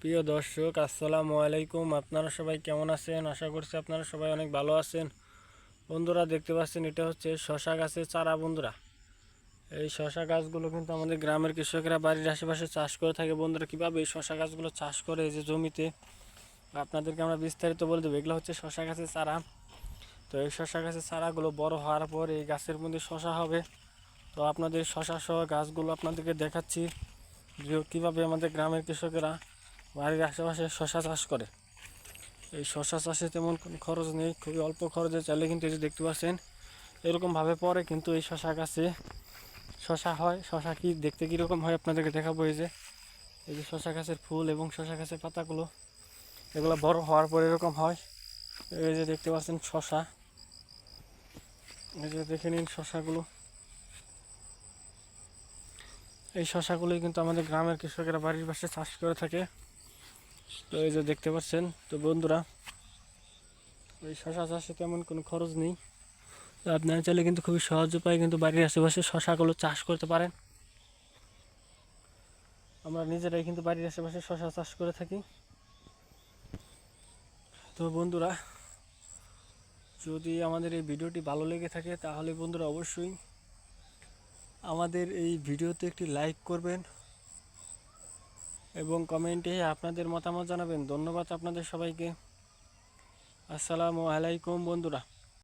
প্রিয় দর্শক, আসসালামু আলাইকুম। আপনারা সবাই কেমন আছেন? আশা করছি আপনারা সবাই অনেক ভালো আছেন। বন্ধুরা, দেখতে পাচ্ছেন, এটা হচ্ছে শশা গাছের চারা বন্ধুরা। এই শশা গাছগুলো কিন্তু আমাদের গ্রামের কৃষকরা বাড়ির আশেপাশে চাষ করে থাকে। বন্ধুরা, কীভাবে এই শশা গাছগুলো চাষ করে যে জমিতে? আপনাদেরকে আমরা বিস্তারিত বলে দেবো। এগুলো হচ্ছে শশা গাছের চারা। তো এই শশা গাছের চারাগুলো বড় হওয়ার পর এই গাছের মধ্যে শশা হবে। তো আপনাদের শশা সহ গাছগুলো আপনাদেরকে দেখাচ্ছি যে কীভাবে আমাদের গ্রামের কৃষকেরা বাড়ির আশেপাশে শশা চাষ করে। এই শশা চাষে তেমন কোনো খরচ নেই, খুবই অল্প খরচে চাইলে কিন্তু এই যে দেখতে পাচ্ছেন, এরকমভাবে পরে কিন্তু এই শশা গাছে শশা হয়। শশা কি দেখতে কীরকম হয় আপনাদেরকে দেখাবো এই যে। এই যে শশা গাছের ফুল এবং শশা গাছের পাতাগুলো, এগুলো বড় হওয়ার পর এরকম হয়। এই যে দেখতে পাচ্ছেন শশা এই যে দেখে নিন শশাগুলো এই শশাগুলোই কিন্তু আমাদের গ্রামের কৃষকেরা বাড়ির পাশে চাষ করে থাকে। তো এই যে দেখতে পাচ্ছেন, তো বন্ধুরা, এই শশা চাষে তেমন কোনো খরচ নেই। তো আপনারা চাইলে কিন্তু খুবই সহজ উপায়ে কিন্তু বাড়ির আশেপাশে শশাগুলো চাষ করতে পারেন। আমরা নিজেরাই কিন্তু বাড়ির আশেপাশে শশা চাষ করে থাকি। তো বন্ধুরা, যদি আমাদের এই ভিডিওটি ভালো লেগে থাকে, তাহলে বন্ধুরা অবশ্যই আমাদের এই ভিডিওতে একটি লাইক করবেন। এবং কমেন্টে আপনাদের মতামত জানাবেন। ধন্যবাদ আপনাদের সবাইকে। আসসালামু আলাইকুম বন্ধুরা।